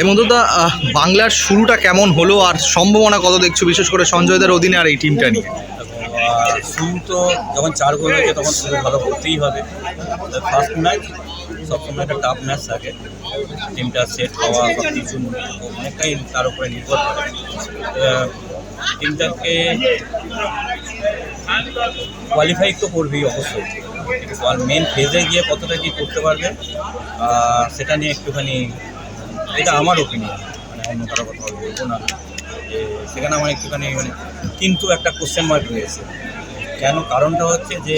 এই মধ্যদা বাংলার শুরুটা কেমন হলো আর সম্ভাবনা কত দেখছ বিশেষ করে সঞ্জয়দের অধীনে আর এই টিমটা নিয়ে? শুরু তো যখন চার গোল হয়েছে তখন শুরু ভালো করতেই হবে। ফার্স্ট ম্যাচ সবসময় একটা টাফ ম্যাচ থাকে। টিমটা সেট হওয়া সব কিছু অনেকটাই তার উপরে নির্ভর করে। টিমটাকে কোয়ালিফাই তো করবেই অবশ্যই। আর মেন ফেজে গিয়ে কতটা কি করতে পারবে সেটা নিয়ে একটুখানি এটা আমার ওপিনিয়ন মানে অন্য কারও কথা বলব না। সেখানে আমার একটুখানি মানে কিন্তু একটা কোশ্চেন মার্ক রয়েছে। কেন? কারণটা হচ্ছে যে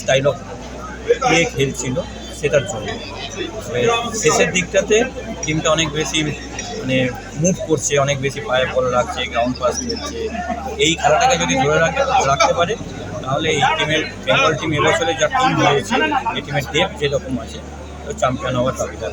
স্টাইল অফ প্লে খেলছিল সেটার জন্য। শেষের দিকটাতে টিমটা অনেক বেশি মানে মুভ করছে, অনেক বেশি পায়ে বল রাখছে গ্রাউন্ড পাস খেলছে এই খেলাটাকে যদি ধরে রাখতে রাখতে পারে, তাহলে এই টিমের বেঙ্গল টিম এবছরে যা টিম হয়েছে, এই টিমের ডেপ যেরকম আছে চ্যাম্পিয়ন হওয়ার দাবিদার